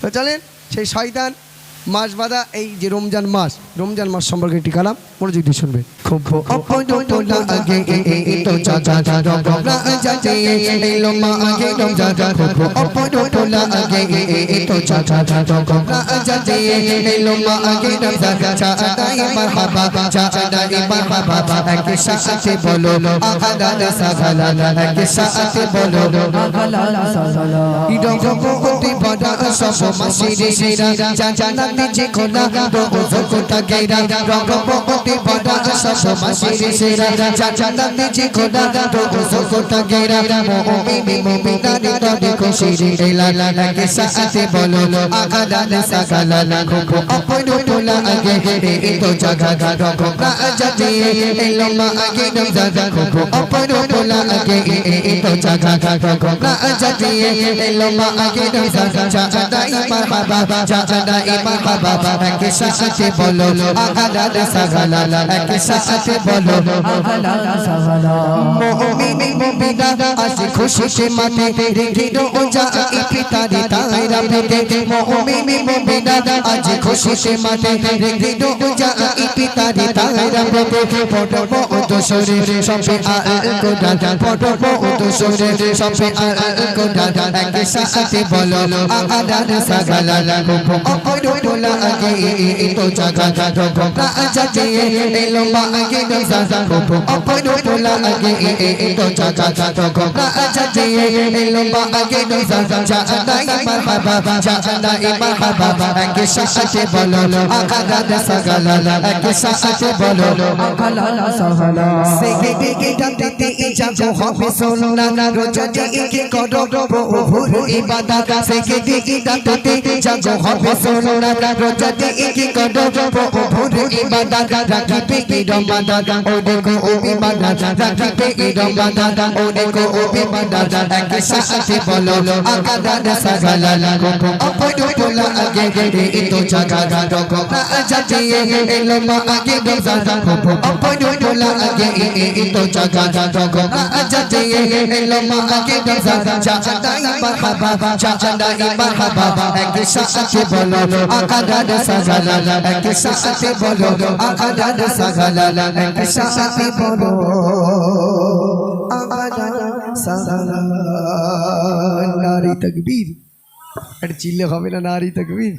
তো চলেন সেই শয়তান মাস বাদা এই যে রমজান মাস রমজান মাস সম্পর্কে একটি কালাম। মনোযোগ দিয়ে শুনবেন খুব আগে তো চাচা চাচা গবরা যাতে এলো মা আগে রমজান খুব অপদোলা আগে তো চাচা চাচা গবরা যাতে এলো মা আগে রমজান চাচাই মারহাবা চাচাই মারহাবা একে সাথে বলো আহাদা সাগালা একে সাথে বলো ইডগপতি বড়া সব মাসিরে সেরা জানাতে যে খোলা রোজ কোটা গেরা রগপতি বড়া সব মাসিরে সেরা জানাতে যে খোলা রোজ কোটা গেরা মুমিনি মুমিনানি তবে খুশিরে লালা লাগে সাথে বলো আগালা সাগালা খুব অপনো তোলা আগে এ তো জাগা গা রগপা যাতে এলো মা আগে রমজান খুব অপনো তোলা আগে এ তো জাগা গা রগপা যাতে এলো মা আগে রমজান চাচাই মারহাবা চাচাই মারহাবা একে সাথে বলো আগালা সাগালা একে সাথে বলো মুমিনি মুমিনা আসি খুশি মাতে রেখে দো যা ইফতারি তাইরা পেতে মুমিনি মুমিনা আজ খুশি মাতে রেখে দো যা ইফতারি তাইরা পেতে পড়ব তো সরে সবে আল কোডা পড়ব তো সরে সবে আল কোডা একে সাথে বলো আগালা সাগালা অপরো তোলা আগে তো জাগা জাগা গা যাতে এলো মা আগে দজা অপরো তোলা আগে তো জাগা জাগা গা যাতে এলো মা আগে দজা চাচাই মারহাবা চাচাই মারহাবা একে সাথে বলো আগালা সাগালা একে সাথে বলো সেগে বেগে ডাকতে যাব হবে সোনা না রোজা করো প্রভুর ইবাদত সেগে বেগে ডাকতে যাব হবে সোনা না রোজা করো প্রভুর ইবাদত রাখিবে কি রমাদান ও দেখো ও ইবাদত রাখিবে কি রমাদান ও দেখো ও ইবাদত একে সাথে বলো আকাদা সাগালা অপরো তোলা আগে রে তো জাগা রকম যাতে এলো মা আগে দজা অপরো তোলা আগে তো জাগা রকম যাতে এলো মা আগে দজা চাচাই মারহাবা চাচাই মারহাবা একে সাথে বলো আকাদা সাগালা একে সাথে বলো আকাদা সাগালা একে সাথে বলো আকাদা সাগালা নারী তকবীর। একটা চিল্লে হবে না নারী তকবীর।